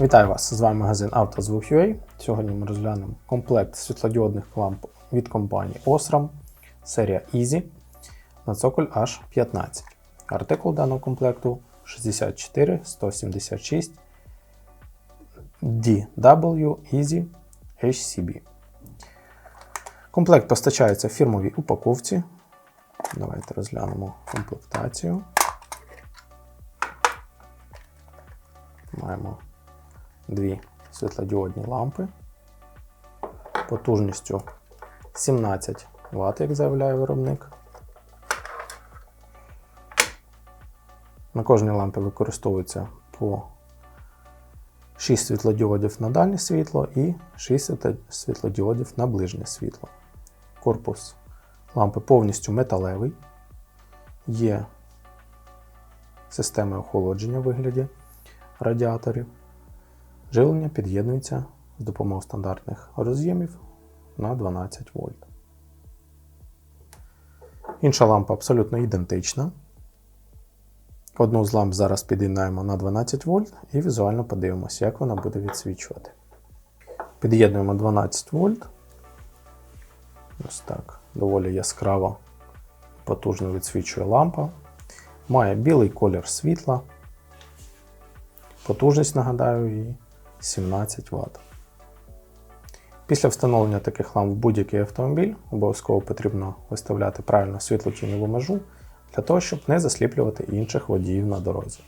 Вітаю вас! З вами магазин «Автозвук.UA». Сьогодні ми розглянемо комплект світлодіодних ламп від компанії Osram, серія Easy на цоколь H15. Артикул даного комплекту 64176 DW Easy HCB. Комплект постачається в фірмовій упаковці. Давайте розглянемо комплектацію. Маємо дві світлодіодні лампи потужністю 17 Вт, як заявляє виробник. На кожній лампі використовується по 6 світлодіодів на дальнє світло і 6 світлодіодів на ближнє світло. Корпус лампи повністю металевий. Є система охолодження в вигляді радіаторів. Живлення під'єднується з допомогою стандартних роз'ємів на 12 вольт. Інша лампа абсолютно ідентична. Одну з ламп зараз під'єднаємо на 12 вольт і візуально подивимося, як вона буде відсвічувати. Під'єднуємо 12 вольт. Ось так, доволі яскраво, потужно відсвічує лампа. Має білий колір світла. Потужність, нагадаю, її 17 Вт. Після встановлення таких ламп в будь-який автомобіль обов'язково потрібно виставляти правильно світло-тіньову межу для того, щоб не засліплювати інших водіїв на дорозі.